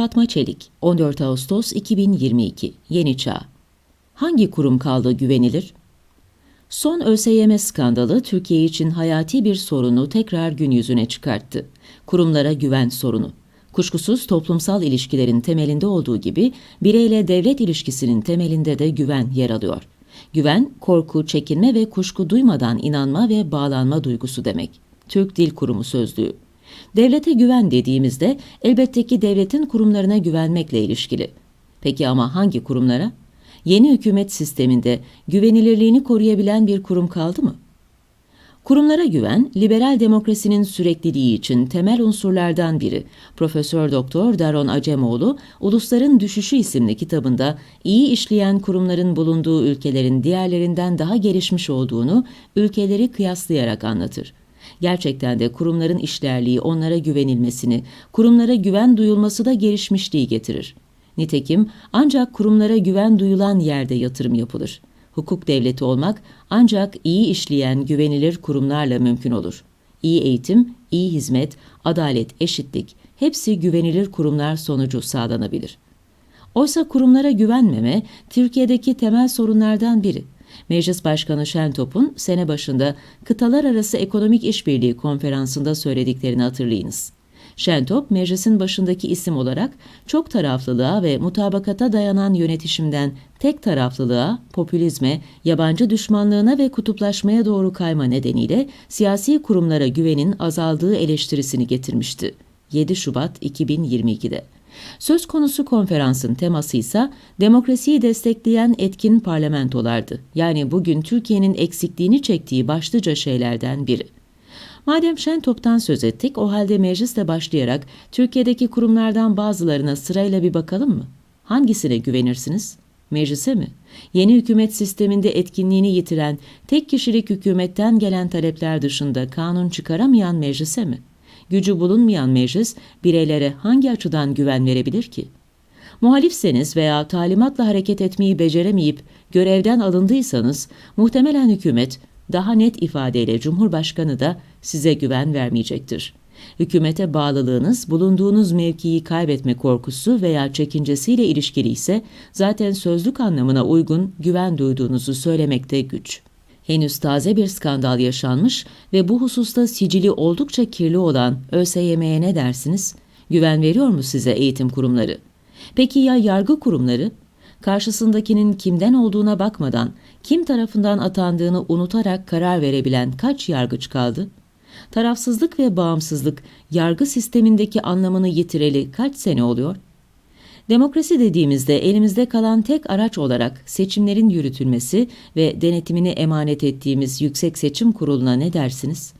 Fatma Çelik, 14 Ağustos 2022, Yeni Çağ. Hangi kurum kaldı güvenilir? Son ÖSYM skandalı Türkiye için hayati bir sorunu tekrar gün yüzüne çıkarttı. Kurumlara güven sorunu. Kuşkusuz toplumsal ilişkilerin temelinde olduğu gibi bireyle devlet ilişkisinin temelinde de güven yer alıyor. Güven, korku, çekinme ve kuşku duymadan inanma ve bağlanma duygusu demek. Türk Dil Kurumu sözlüğü. Devlete güven dediğimizde elbette ki devletin kurumlarına güvenmekle ilişkili. Peki ama hangi kurumlara? Yeni hükümet sisteminde güvenilirliğini koruyabilen bir kurum kaldı mı? Kurumlara güven, liberal demokrasinin sürekliliği için temel unsurlardan biri. Profesör Doktor Daron Acemoğlu, Ulusların Düşüşü isimli kitabında iyi işleyen kurumların bulunduğu ülkelerin diğerlerinden daha gelişmiş olduğunu ülkeleri kıyaslayarak anlatır. Gerçekten de kurumların işlerliği onlara güvenilmesini, kurumlara güven duyulması da gelişmişliği getirir. Nitekim ancak kurumlara güven duyulan yerde yatırım yapılır. Hukuk devleti olmak ancak iyi işleyen güvenilir kurumlarla mümkün olur. İyi eğitim, iyi hizmet, adalet, eşitlik hepsi güvenilir kurumlar sonucu sağlanabilir. Oysa kurumlara güvenmeme Türkiye'deki temel sorunlardan biri. Meclis Başkanı Şentop'un sene başında Kıtalar Arası Ekonomik İşbirliği konferansında söylediklerini hatırlayınız. Şentop, meclisin başındaki isim olarak çok taraflılığa ve mutabakata dayanan yönetişimden tek taraflılığa, popülizme, yabancı düşmanlığına ve kutuplaşmaya doğru kayma nedeniyle siyasi kurumlara güvenin azaldığı eleştirisini getirmişti. 7 Şubat 2022'de. Söz konusu konferansın teması ise demokrasiyi destekleyen etkin parlamentolardı. Yani bugün Türkiye'nin eksikliğini çektiği başlıca şeylerden biri. Madem Şentop'tan söz ettik, o halde meclisle başlayarak Türkiye'deki kurumlardan bazılarına sırayla bir bakalım mı? Hangisine güvenirsiniz? Meclise mi? Yeni hükümet sisteminde etkinliğini yitiren, tek kişilik hükümetten gelen talepler dışında kanun çıkaramayan meclise mi? Gücü bulunmayan meclis bireylere hangi açıdan güven verebilir ki? Muhalifseniz veya talimatla hareket etmeyi beceremeyip görevden alındıysanız muhtemelen hükümet daha net ifadeyle Cumhurbaşkanı da size güven vermeyecektir. Hükümete bağlılığınız bulunduğunuz mevkiyi kaybetme korkusu veya çekincesiyle ilişkili ise zaten sözlük anlamına uygun güven duyduğunuzu söylemekte güç. Henüz taze bir skandal yaşanmış ve bu hususta sicili oldukça kirli olan ÖSYM'ye ne dersiniz? Güven veriyor mu size eğitim kurumları? Peki ya yargı kurumları? karşısındakinin kimden olduğuna bakmadan kim tarafından atandığını unutarak karar verebilen kaç yargıç kaldı? Tarafsızlık ve bağımsızlık yargı sistemindeki anlamını yitireli kaç sene oluyor? Demokrasi dediğimizde elimizde kalan tek araç olarak seçimlerin yürütülmesi ve denetimini emanet ettiğimiz Yüksek Seçim Kurulu'na ne dersiniz?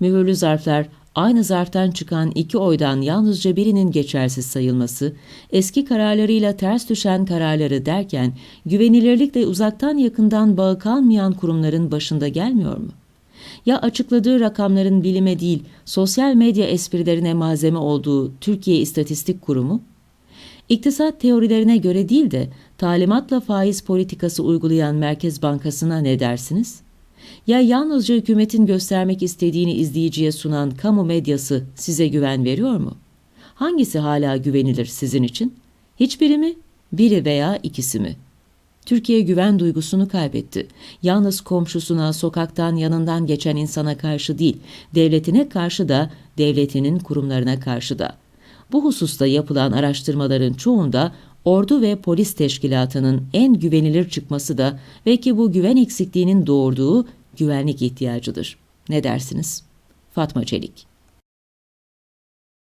Mühürlü zarflar aynı zarftan çıkan iki oydan yalnızca birinin geçersiz sayılması, eski kararlarıyla ters düşen kararları derken güvenilirlikle uzaktan yakından bağı kalmayan kurumların başında gelmiyor mu? Ya açıkladığı rakamların bilime değil, sosyal medya esprilerine malzeme olduğu Türkiye İstatistik Kurumu? İktisat teorilerine göre değil de talimatla faiz politikası uygulayan Merkez Bankası'na ne dersiniz?'' Ya yalnızca hükümetin göstermek istediğini izleyiciye sunan kamu medyası size güven veriyor mu? Hangisi hala güvenilir sizin için? Hiçbiri mi? Biri veya ikisi mi? Türkiye güven duygusunu kaybetti. Yalnız komşusuna, sokaktan yanından geçen insana karşı değil, devletine karşı da, devletinin kurumlarına karşı da. Bu hususta yapılan araştırmaların çoğunda ordu ve polis teşkilatının en güvenilir çıkması da ve ki bu güven eksikliğinin doğurduğu güvenlik ihtiyacıdır. Ne dersiniz? Fatma Çelik